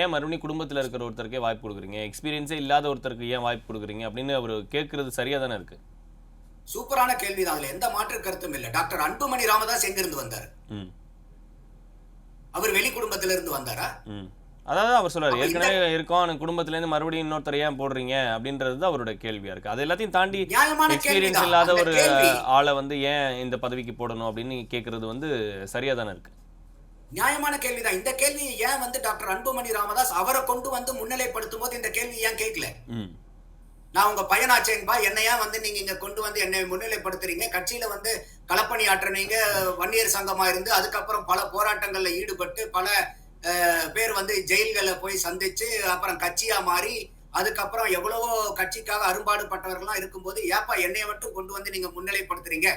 ஏன் மறுபடியும் குடும்பத்தில் இருக்கிற ஒருத்தருக்கே வாய்ப்பு கொடுக்குறீங்க? எக்ஸ்பீரியன்ஸே இல்லாத ஒருத்தருக்கு ஏன் வாய்ப்பு கொடுக்குறீங்க? அப்படின்னு அவர் கேட்கறது சரியா தானே இருக்கு? சூப்பரான கேள்விதான். அதுல எந்த மாற்று கருத்தும் இல்ல. டாக்டர் அன்புமணி ராமதாஸ் எங்க இருந்து வந்தாரு அவர் வெளி குடும்பத்துல இருந்து வந்தாரா? அதாவது அவர் சொல்றாரு ஏற்கனவே இருக்கோம் எனக்கு குடும்பத்துலேருந்து மறுபடியும் இன்னொருத்தர் ஏன் போடுறீங்க? அப்படின்றது தான் அவரோட கேள்வியா இருக்கு. அது எல்லாத்தையும் தாண்டி எக்ஸ்பீரியன்ஸ். இல்லாத ஒரு கேள்வி ஆளை வந்து ஏன் இந்த பதவிக்கு போடணும் அப்படின்னு கேட்கறது வந்து சரியா தானே இருக்கு? நியாயமான கேள்விதான். இந்த கேள்வியை ஏன் வந்து டாக்டர் அன்புமணி ராமதாஸ் அவரை கொண்டு வந்து முன்னிலைப்படுத்தும் போது இந்த கேள்வி ஏன் கேட்கல? நான் உங்க பையனாச்சேன்பா என்னை ஏன் வந்து நீங்க இங்க கொண்டு வந்து என்னை முன்னிலைப்படுத்துறீங்க? கட்சியில வந்து களப்பணி ஆற்றுனீங்க வன்னியர் சங்கமா இருந்து அதுக்கப்புறம் பல போராட்டங்கள்ல ஈடுபட்டு பல பேர் வந்து ஜெயில்களை போய் சந்திச்சு அப்புறம் கட்சியா மாறி அதுக்கப்புறம் எவ்வளவோ கட்சிக்காக அரும்பாடுபட்டவர்கள்லாம் இருக்கும்போது ஏப்பா என்னைய மட்டும் கொண்டு வந்து நீங்க முன்னிலைப்படுத்துறீங்க?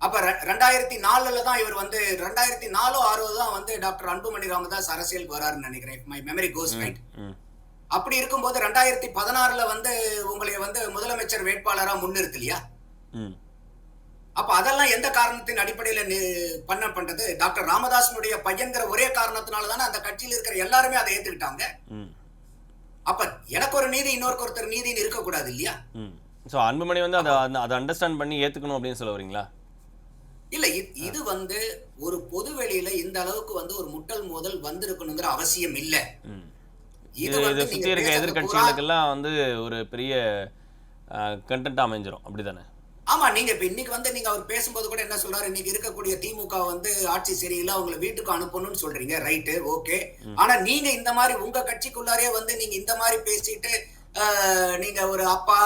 அப்ப ரெண்டாயிரத்தி நாலுல தான் இவர் வந்து ரெண்டாயிரத்தி நாலோ ஆறோ தான் வந்து டாக்டர் அன்புமணி ராமதாஸ் அரசியலுக்கு வராருன்னு நினைக்கிறேன். மை மெமரி கோஸ் ரைட் அப்படி இருக்கும்போது ரெண்டாயிரத்தி பதினாறுல வந்து உங்களை வந்து முதலமைச்சர் வேட்பாளரா முன்னிறுத்தலையா அப்ப அதெல்லாம் எந்த காரணத்தின் அடிப்படையில பண்ண பண்றது டாக்டர் ராமதாசனுடைய பையன்கிற ஒரே காரணத்தினால தானே அந்த கட்சியில் இருக்கிற எல்லாருமே அதை ஏத்துக்கிட்டாங்க? அப்ப எனக்கு ஒரு நீதி இன்னொருக்கு ஒருத்தர் நீதின்னு இருக்கக்கூடாது இல்லையா? ஸோ அன்புமணி வந்து அதை அதை அண்டர்ஸ்டாண்ட் பண்ணி ஏற்றுக்கணும் அப்படின்னு சொல்ல வரீங்களா? இல்ல இது வந்து ஒரு பொது வெளியில இந்த அளவுக்கு வந்து ஒரு முட்டல் மோதல் வந்திருக்கணுங்கிற அவசியம் இல்ல. இது இது சுற்றி இருக்க எதிர்கட்சிகளுக்கெல்லாம் வந்து ஒரு பெரிய கண்டென்ட் அமைஞ்சிரும். அப்படிதானே? ஆமா நீங்க இப்ப இன்னைக்கு வந்து நீங்க அவர் பேசும்போது கூட என்ன சொல்றாரு? இன்னைக்கு இருக்கக்கூடிய திமுக வந்து ஆட்சி சரியில்லை அவங்கள வீட்டுக்கு அனுப்பணும்னு சொல்றீங்க. Right okay. ஆனா நீங்க இந்த மாதிரி உங்க கட்சிக்குள்ளாரே வந்து நீங்க இந்த மாதிரி பேசிட்டு நீங்க ஒரு அப்பா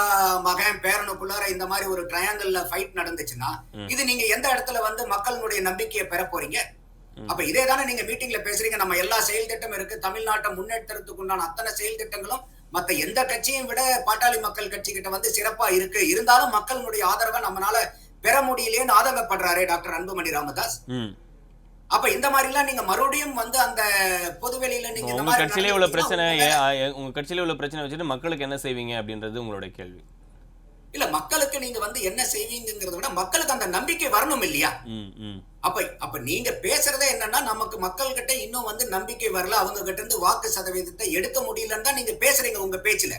மகன் பேரனுக்குள்ளார இந்த மாதிரி ஒரு ட்ரையாங்கிள் ஃபைட் நடந்துச்சுன்னா. இது நீங்க எந்த இடத்துல வந்து மக்களுடைய நம்பிக்கையை பெற போறீங்க. அப்ப இதே தானே நீங்க மீட்டிங்ல பேசுறீங்க நம்ம எல்லா செயல் திட்டம் இருக்கு. தமிழ்நாட்டை முன்னேற்றத்துக்கு உண்டான அத்தனை செயல் திட்டங்களும் மத்த எந்த கட்சியும் விட பாட்டாளி மக்கள் கட்சி கிட்ட வந்து சிறப்பா இருக்கு. இருந்தாலும் மக்களுடைய ஆதரவை நம்மளால பெற முடியலையேன்னு ஆதங்கப்படுறாரே டாக்டர் அன்புமணி ராமதாஸ். அப்ப இந்த மாதிரி எல்லாம் நீங்க மறுபடியும் வந்து அந்த பொதுவெளியில நீங்க உங்க கட்சியிலே இவ்வளவு பிரச்சனை உங்க கட்சியிலே இவ்வளவு பிரச்சனை வச்சுட்டு மக்களுக்கு என்ன செய்வீங்க அப்படின்றது உங்களோட கேள்வி. இல்ல மக்களுக்கு நீங்க வந்து என்ன செய்வீங்கிறத விட மக்களுக்கு அந்த நம்பிக்கை வரணும் இல்லையா? அப்ப அப்ப நீங்க பேசுறதே என்னன்னா நமக்கு மக்கள் கிட்ட இன்னும் வந்து நம்பிக்கை வரல அவங்க கிட்ட இருந்து வாக்கு சதவீதத்தை எடுக்க முடியலன்னு தான் நீங்க பேசுறீங்க உங்க பேச்சுல.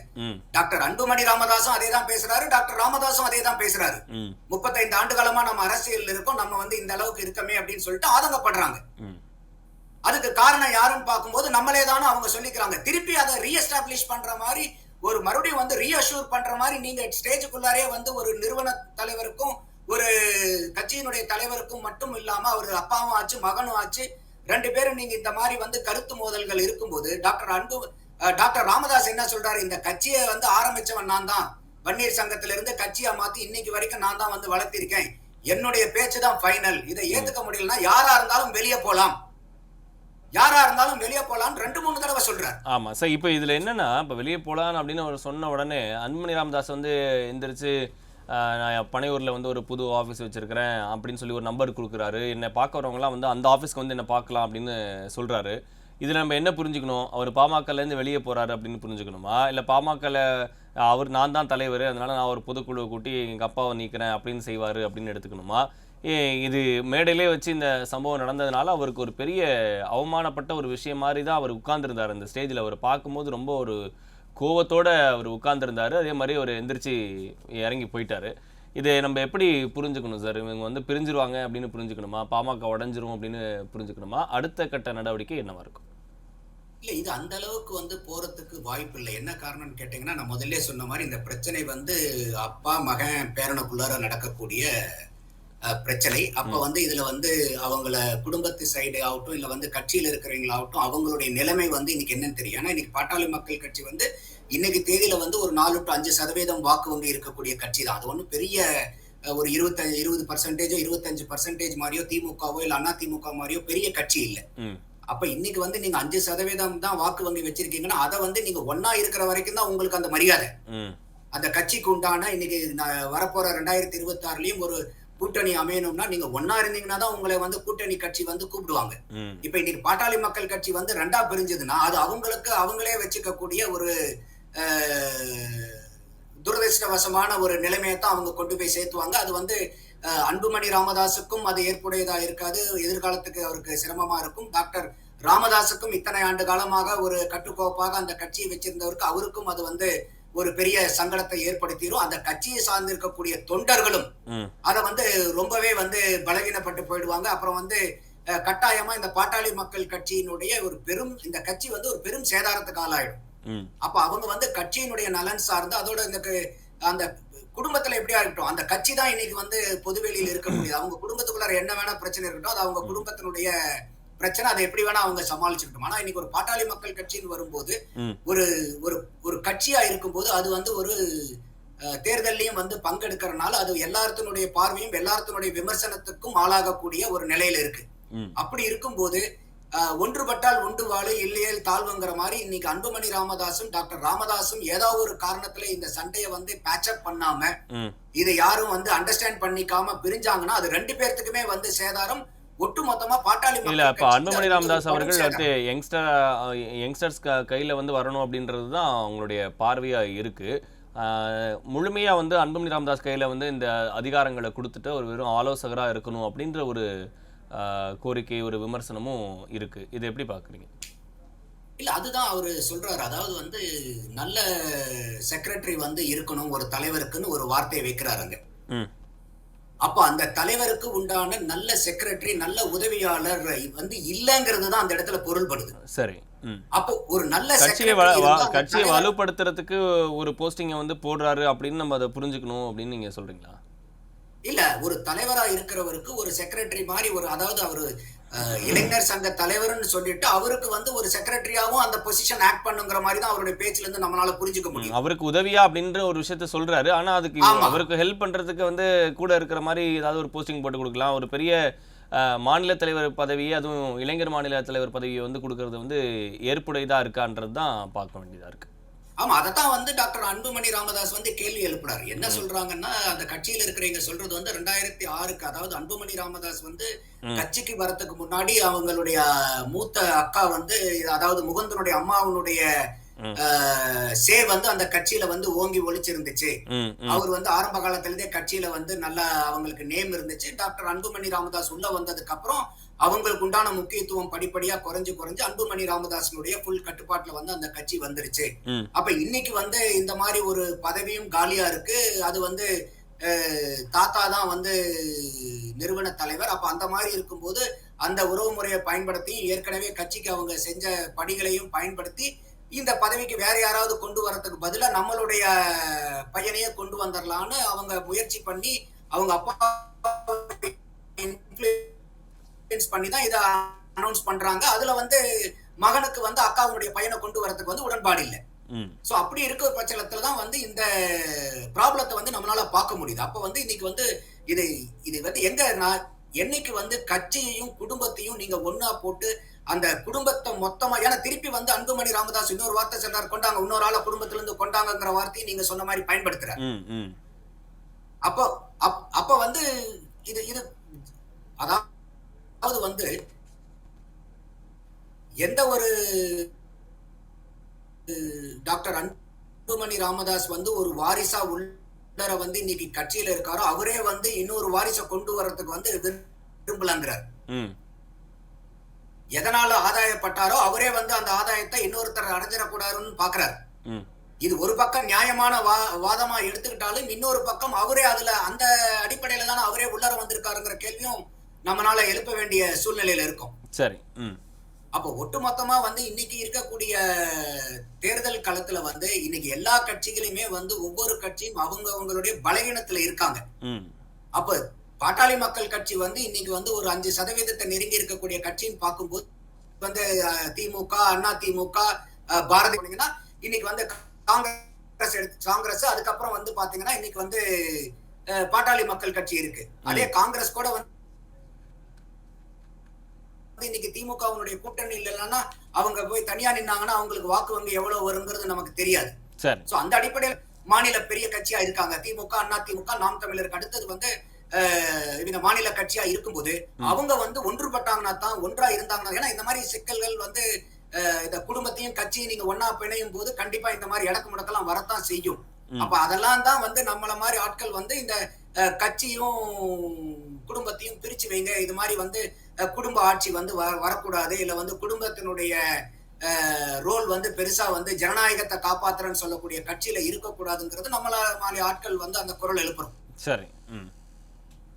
டாக்டர் அன்புமணி ராமதாசும் அதே தான் பேசுறாரு டாக்டர் ராமதாசும் அதே தான் பேசுறாரு முப்பத்தைந்து ஆண்டு காலமா நம்ம அரசியல் இருக்கோம் நம்ம வந்து இந்த அளவுக்கு இருக்கமே அப்படின்னு சொல்லிட்டு ஆதங்கப்படுறாங்க. அதுக்கு காரணம் யாருன்னு பார்க்கும்போது நம்மளே தானே அவங்க சொல்லிக்கிறாங்க. திருப்பி அதை ரீஎஸ்டாப்ளிஷ் பண்ற மாதிரி ஒரு மறுபடியும் வந்து ரீஅஷூர் பண்ற மாதிரி நீங்க ஸ்டேஜுக்குள்ளாரே வந்து ஒரு நிறுவன தலைவருக்கும் ஒரு கட்சியினுடைய தலைவருக்கும் மட்டும் இல்லாம அவர் அப்பாவும் ஆச்சு மகனும் ஆச்சு ரெண்டு பேரும் நீங்க இந்த மாதிரி வந்து கருத்து மோதல்கள் இருக்கும்போது டாக்டர் அன்பு டாக்டர் ராமதாஸ் என்ன சொல்றாரு? இந்த கட்சியை வந்து ஆரம்பிச்சவன் நான் தான். வன்னியர் சங்கத்துல இருந்து கட்சியா மாத்தி இன்னைக்கு வரைக்கும் நான் தான் வந்து வளர்த்திருக்கேன். என்னுடைய பேச்சு தான் ஃபைனல் இதை ஏத்துக்க முடியலன்னா யாரா இருந்தாலும் வெளியே போலாம். யாரா இருந்தாலும் வெளியே போலாம்னு ரெண்டு மூணு தடவை சொல்றாரு. ஆமா. சார் இப்போ இதுல என்னன்னா இப்போ வெளியே போலாம் அப்படின்னு அவர் சொன்ன உடனே அன்புமணி ராமதாஸ் வந்து எந்திரிச்சு நான் பனையூரில் வந்து ஒரு புது ஆஃபீஸ் வச்சுருக்கிறேன் அப்படின்னு சொல்லி ஒரு நம்பர் கொடுக்குறாரு. என்னை பார்க்குறவங்களாம் வந்து அந்த ஆஃபீஸ்க்கு வந்து என்னை பார்க்கலாம் அப்படின்னு சொல்கிறாரு இதில் நம்ம என்ன புரிஞ்சுக்கணும்? அவர் பாமகலேருந்து வெளியே போகிறாரு அப்படின்னு புரிஞ்சுக்கணுமா? இல்லை பாமகல அவர் நான் தான் தலைவர் அதனால நான் ஒரு பொதுக்குழுவை கூட்டி எங்கள் அப்பாவை நீக்கிறேன் அப்படின்னு செய்வார் அப்படின்னு எடுத்துக்கணுமா? இது மேடையிலே வச்சு இந்த சம்பவம் நடந்ததுனால அவருக்கு ஒரு பெரிய அவமானப்பட்ட ஒரு விஷயம் மாதிரி தான் அவர் உட்கார்ந்துருந்தார். அந்த ஸ்டேஜில் அவர் பார்க்கும்போது ரொம்ப ஒரு கோவத்தோடு அவர் உட்கார்ந்துருந்தார். அதே மாதிரி அவர் எந்திரிச்சு இறங்கி போயிட்டார். இதை நம்ம எப்படி புரிஞ்சுக்கணும் சார்? இவங்க வந்து பிரிஞ்சிருவாங்க அப்படின்னு புரிஞ்சுக்கணுமா? பாமக உடஞ்சிரும் அப்படின்னு புரிஞ்சுக்கணுமா? அடுத்த கட்ட நடவடிக்கை என்னவா இருக்கும்? இல்லை இது அந்த அளவுக்கு வந்து போறதுக்கு வாய்ப்பு இல்லை. என்ன காரணம்னு கேட்டீங்கன்னா நான் முதல்ல சொன்ன மாதிரி இந்த பிரச்சனை வந்து அப்பா மகன் பேரனுக்குள்ளார நடக்கக்கூடிய பிரச்சனை. அப்ப வந்து இதுல வந்து அவங்கள குடும்பத்து சைடு ஆகட்டும் இல்ல வந்து கட்சியில இருக்கிறவங்களாகட்டும் அவங்களுடைய நிலைமை வந்து இன்னைக்கு என்னன்னு தெரியும். ஏன்னா இன்னைக்கு பாட்டாளி மக்கள் கட்சி வந்து இன்னைக்கு தேதியில வந்து ஒரு நாலு டு அஞ்சு சதவீதம் வாக்கு வங்கி இருக்கக்கூடிய கட்சி தான். அது ஒன்றும் பெரிய ஒரு இருபத்தஞ்சு இருபது பர்சன்டேஜோ இருபத்தஞ்சு பர்சன்டேஜ் மாதிரியோ திமுகவோ இல்ல அண்ணா திமுக மாதிரியோ பெரிய கட்சி இல்லை. அப்ப இன்னைக்கு வந்து நீங்க அஞ்சு சதவீதம் தான் வாக்கு வங்கி வச்சிருக்கீங்கன்னா அதை வந்து நீங்க ஒன்னா இருக்கிற வரைக்கும் தான் உங்களுக்கு அந்த மரியாதை. அந்த கட்சிக்கு உண்டான இன்னைக்கு வரப்போற ரெண்டாயிரத்தி இருபத்தி ஆறுலயும் ஒரு கூட்டணி அமையணும்னா நீங்க ஒன்னா இருந்தீங்கன்னா தான் உங்களை வந்து கூட்டணி கட்சி வந்து கூப்பிடுவாங்க. இப்ப இன்னைக்கு பாட்டாளி மக்கள் கட்சி வந்து ரெண்டா பிரிஞ்சதுன்னா அது அவங்களுக்கு அவங்களே வச்சுக்கக்கூடிய ஒரு துரதிர்ஷ்டவசமான ஒரு நிலைமையை தான் அவங்க கொண்டு போய் சேர்த்துவாங்க. அது வந்து அன்புமணி ராமதாஸுக்கும் அது ஏற்புடையதா இருக்காது. எதிர்காலத்துக்கு அவருக்கு சிரமமா இருக்கும். டாக்டர் ராமதாஸுக்கும் இத்தனை ஆண்டு காலமாக ஒரு கட்டுக்கோப்பாக அந்த கட்சியை வச்சிருந்தவருக்கு அவருக்கும் அது வந்து ஒரு பெரிய சங்கடத்தை ஏற்படுத்திடும் அந்த கட்சியை சார்ந்திருக்கக்கூடிய தொண்டர்களும் அதை வந்து ரொம்பவே வந்து பலவீனப்பட்டு போயிடுவாங்க. அப்புறம் வந்து கட்டாயமா இந்த பாட்டாளி மக்கள் கட்சியினுடைய ஒரு பெரும் இந்த கட்சி வந்து ஒரு பெரும் சேதாரத்துக்கு ஆளாயிடும். அப்ப அவங்க வந்து கட்சியினுடைய நலன் சார்ந்து அதோட இந்த அந்த குடும்பத்துல எப்படியா இருக்கட்டும் அந்த கட்சி தான் இன்னைக்கு வந்து பொதுவெளியில் இருக்க முடியாது. அவங்க குடும்பத்துக்குள்ளார என்ன வேணா பிரச்சனை இருக்கட்டும் அது அவங்க குடும்பத்தினுடைய பிரச்சனை அதை எப்படி வேணா அவங்க சமாளிச்சுக்கட்டும். ஆனா இன்னைக்கு ஒரு பாட்டாளி மக்கள் கட்சின்னு வரும்போது. ஒரு ஒரு ஒரு கட்சியா இருக்கும்போது அது வந்து ஒரு அஹ், தேர்தல்லையும் வந்து பங்கெடுக்கிறனால அது எல்லாத்தினுடைய பார்வையும் எல்லாத்தினுடைய விமர்சனத்துக்கும் ஆளாகக்கூடிய ஒரு நிலையில இருக்கு. அப்படி இருக்கும்போது ஒன்றுபட்டால் உண்டு வாழு இல்லையேல் தாழ்வுங்கிற மாதிரி இன்னைக்கு அன்புமணி ராமதாசும் டாக்டர் ராமதாசும் ஏதோ ஒரு காரணத்துல இந்த சண்டையை வந்து பேட்சப் பண்ணாம இதை யாரும் வந்து அண்டர்ஸ்டாண்ட் பண்ணிக்காம பிரிஞ்சாங்கன்னா அது ரெண்டு பேர்த்துக்குமே வந்து சேதாரம் இல்ல கட்சிக்கு அன்புமணி ராமதாஸ் அவர்கள். அடுத்து யங்ஸ்டர் யங்ஸ்டர்ஸ் கையில வந்து வரணும் அப்படின்றது தான் அவங்களுடைய பார்வையா இருக்கு. முழுமையா வந்து அன்புமணி ராமதாஸ் கையில வந்து இந்த அதிகாரங்களை கொடுத்துட்டு ஒரு வெறும் ஆலோசகரா இருக்கணும் அப்படின்ற ஒரு கோரிக்கை ஒரு விமர்சனமும் இருக்கு. இது எப்படி பாக்குறீங்க? இல்ல அதுதான் அவரு சொல்றாரு. அதாவது வந்து நல்ல செக்ரட்டரி வந்து இருக்கணும் ஒரு தலைவருக்குன்னு ஒரு வார்த்தையை வைக்கிறாருங்க அப்ப அந்த தலைவருக்கு உண்டான நல்ல செக்ரட்டரி நல்ல உதவியாளர் வந்து இல்லங்கிறது தான் அந்த இடத்துல பொருள்படுது. சரி. அப்போ ஒரு நல்ல கட்சியை கட்சியை வலுப்படுத்துறதுக்கு ஒரு போஸ்டிங்கை வந்து போடுறாரு அப்படின்னு நம்ம அதை புரிஞ்சுக்கணும் அப்படின்னு நீங்க சொல்றீங்களா? இல்ல ஒரு தலைவரா இருக்கிறவருக்கு ஒரு செக்ரட்டரி மாதிரி ஒரு அதாவது அவரு இளைஞர் சங்க தலைவர்னு சொல்லிட்டு அவருக்கு வந்து ஒரு செக்ரட்டரியாவும் அந்த பொசிஷன் ஆக்ட் பண்ணுங்கிற மாதிரி தான் அவருடைய பேச்சுல இருந்து நம்மளால புரிஞ்சுக்க முடியும். அவருக்கு உதவியா அப்படின்ற ஒரு விஷயத்த சொல்றாரு. ஆனா அதுக்கு. அவருக்கு ஹெல்ப் பண்றதுக்கு வந்து கூட இருக்கிற மாதிரி ஏதாவது ஒரு போஸ்டிங் போட்டு கொடுக்கலாம். ஒரு பெரிய மாநில தலைவர் பதவியை அதுவும் இளைஞர் மாநில தலைவர் பதவியை வந்து கொடுக்கறது வந்து ஏற்புடையதா இருக்கான்றது தான் பார்க்க வேண்டியதா இருக்கு. ஆமா அதத்தான் வந்து டாக்டர் அன்புமணி ராமதாஸ் வந்து கேள்வி எழுப்புறாரு. என்ன சொல்றாங்கன்னா அந்த கட்சியில இருக்கிறவங்க சொல்றது வந்து ரெண்டாயிரத்தி ஆறுக்கு அதாவது அன்புமணி ராமதாஸ் வந்து. கட்சிக்கு வரதுக்கு முன்னாடி அவங்களுடைய மூத்த அக்கா வந்து அதாவது முகுந்தனுடைய அம்மாவனுடைய சே வந்து அந்த கட்சியில வந்து ஓங்கி ஒழிச்சிருந்துச்சு அவர் வந்து ஆரம்ப காலத்துல இருந்தே கட்சியில வந்து நல்லா அவங்களுக்கு நேம் இருந்துச்சு. டாக்டர் அன்புமணி ராமதாஸ் உள்ள வந்ததுக்கு அப்புறம் அவங்களுக்கு உண்டான முக்கியத்துவம் படிப்படியா குறைஞ்சு குறைஞ்சு அன்புமணி ராமதாஸனுடைய ஃபுல் கட்டுப்பாட்டுல வந்து அந்த கட்சி வந்துருச்சு. அப்ப இன்னைக்கு வந்து இந்த மாதிரி ஒரு பதவியும் காலியா இருக்கு. அது வந்து தாத்தா தான் வந்து நிறுவன தலைவர். அப்ப அந்த மாதிரி இருக்கும்போது அந்த உறவு முறையை பயன்படுத்தி ஏற்கனவே கட்சிக்கு அவங்க செஞ்ச படிகளையும் பயன்படுத்தி இந்த பதவிக்கு வேற யாராவது கொண்டு வரதுக்கு பதிலா நம்மளுடைய பையனையே கொண்டு வந்துடலான்னு அவங்க முயற்சி பண்ணி அவங்க அப்பா influence பண்ணி தான் இதை அனௌன்ஸ் பண்றாங்க. அதுல வந்து மகனுக்கு வந்து அக்காவுடைய பையனை கொண்டு வரதுக்கு வந்து உடன்பாடு இல்லை. சோ அப்படி இருக்கிற பட்சத்துல தான் வந்து இந்த ப்ராப்ளத்தை வந்து நம்மளால பார்க்க முடியுது. அப்ப வந்து இன்னைக்கு வந்து இது இது வந்து எங்க நான் என்னைக்கு வந்து கட்சியையும் குடும்பத்தையும் நீங்க ஒண்ணா போட்டு அந்த குடும்பத்தை மொத்தமா ஏன்னா திருப்பி வந்து அன்புமணி ராமதாஸ் இன்னொரு வார்த்தை சொல்றாரு கொண்டாங்க இன்னொரு ஆளை குடும்பத்துல இருந்து கொண்டாங்கங்கிற வார்த்தையை நீங்க சொன்ன மாதிரி பயன்படுத்துற. அப்போ அப்- அப்ப வந்து இது இது அதாவது வந்து எந்த ஒரு டாக்டர் அன்புமணி ராமதாஸ் வந்து ஒரு வாரிசா உள்ளர வந்து இன்னைக்கு கட்சியில இருக்காரோ அவரே வந்து இன்னொரு வாரிசை கொண்டு வர்றதுக்கு வந்து விரும்பலங்கிறார். எதனால ஆதாயப்பட்டாரோ அவரே வந்து அந்த ஆதாயத்தை இன்னொருத்தர் அடைஞ்சிடக்கூடாதுன்னு பாக்குறாரு. இது ஒரு பக்கம் நியாயமான வா வாதமா எடுத்துக்கிட்டாலும் இன்னொரு பக்கம் அவரே அதுல அந்த அடிப்படையில தானே அவரே உள்ளர வந்திருக்காருங்கிற கேள்வியும் நம்மளால எழுப்ப வேண்டிய சூழ்நிலையில இருக்கும். சரி. அப்போ ஒட்டுமொத்தமா வந்து இன்னைக்கு இருக்கக்கூடிய தேர்தல் களத்துல வந்து இன்னைக்கு எல்லா கட்சிகளுமே வந்து ஒவ்வொரு கட்சியும் அவங்க அவங்களுடைய பலவீனத்துல இருக்காங்க. ம். அப்ப பாட்டாளி மக்கள் கட்சி வந்து இன்னைக்கு வந்து ஒரு அஞ்சு சதவீதத்தை நெருங்கி இருக்கக்கூடிய கட்சின்னு பார்க்கும்போது வந்து திமுக அண்ணா திமுக பாரதி இன்னைக்கு வந்து காங்கிரஸ் எடுத்து காங்கிரஸ் அதுக்கப்புறம் வந்து பாத்தீங்கன்னா இன்னைக்கு வந்து பாட்டாளி மக்கள் கட்சி இருக்கு. அதே காங்கிரஸ் கூட வந்து இன்னைக்கு திமுகவினுடைய கூட்டணி இல்லைன்னா அவங்க போய் தனியா நின்னாங்கன்னா அவங்களுக்கு வாக்கு வங்கி எவ்வளவு வருங்கிறது நமக்கு தெரியாது. சோ அந்த அடிப்படையில் மாநில பெரிய கட்சியா இருக்காங்க. திமுக அண்ணா திமுக நாம் தமிழருக்கு அடுத்தது வந்து இவங்க மாநில கட்சியா இருக்கும்போது அவங்க வந்து ஒன்றுபட்டாங்கன்னா தான் ஒன்றா இருந்தாங்கன்னா ஏன்னா இந்த மாதிரி சிக்கல்கள் வந்து இந்த குடும்பத்தையும் கட்சியும் நீங்க ஒன்னா பிணையும் போது கண்டிப்பா இந்த மாதிரி இடக்கு முடக்கெல்லாம் வரத்தான் செய்யும். அப்ப அதெல்லாம் தான் வந்து நம்மள மாதிரி ஆட்கள் வந்து இந்த கட்சியும் குடும்பத்தையும் பிரிச்சு வைங்க. இது மாதிரி வந்து குடும்ப ஆட்சி வந்து வ- வரக்கூடாது. இல்ல வந்து குடும்பத்தினுடைய ரோல் வந்து பெருசா வந்து ஜனநாயகத்தை காப்பாத்துறேன்னு சொல்லக்கூடிய கட்சியில இருக்கக்கூடாதுங்கிறது நம்மள மாதிரி ஆட்கள் வந்து அந்த குரல் எழுப்புறோம். சரி.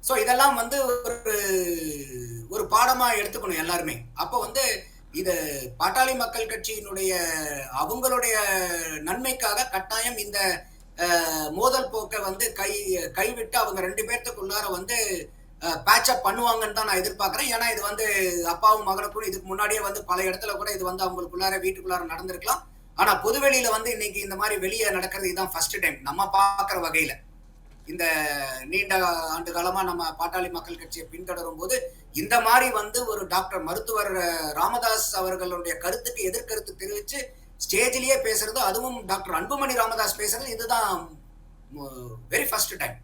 சோ இதெல்லாம் வந்து ஒரு ஒரு பாடமா எடுத்துக்கணும் எல்லாருமே. அப்போ வந்து இது பாட்டாளி மக்கள் கட்சியினுடைய அவங்களுடைய நன்மைக்காக கட்டாயம் இந்த மோதல் போக்கை வந்து கை கைவிட்டு அவங்க ரெண்டு பேர்த்துக்குள்ளார வந்து பேட்சப் பண்ணுவாங்கன்னு தான் நான் எதிர்பார்க்குறேன். ஏன்னா இது வந்து அப்பாவும் மகனுக்கும் இதுக்கு முன்னாடியே வந்து பல இடத்துல கூட இது வந்து அவங்களுக்குள்ளார வீட்டுக்குள்ளார நடந்திருக்கலாம். ஆனா பொதுவெளியில வந்து இன்னைக்கு இந்த மாதிரி வெளியே நடக்கிறது இதுதான் ஃபர்ஸ்ட் டைம் நம்ம பார்க்குற வகையில. இந்த நீண்ட ஆண்டு காலமா நம்ம பாட்டாளி மக்கள் கட்சியை பின்தொடரும் போது இந்த மாதிரி வந்து ஒரு டாக்டர் மருத்துவர் ராமதாஸ் அவர்களுடைய கருத்துக்கு எதிர்கருத்து தெரிவிச்சு ஸ்டேஜ்லயே பேசுறது அதுவும் டாக்டர் அன்புமணி ராமதாஸ் பேசுறது இதுதான் வெரி ஃபர்ஸ்ட் டைம்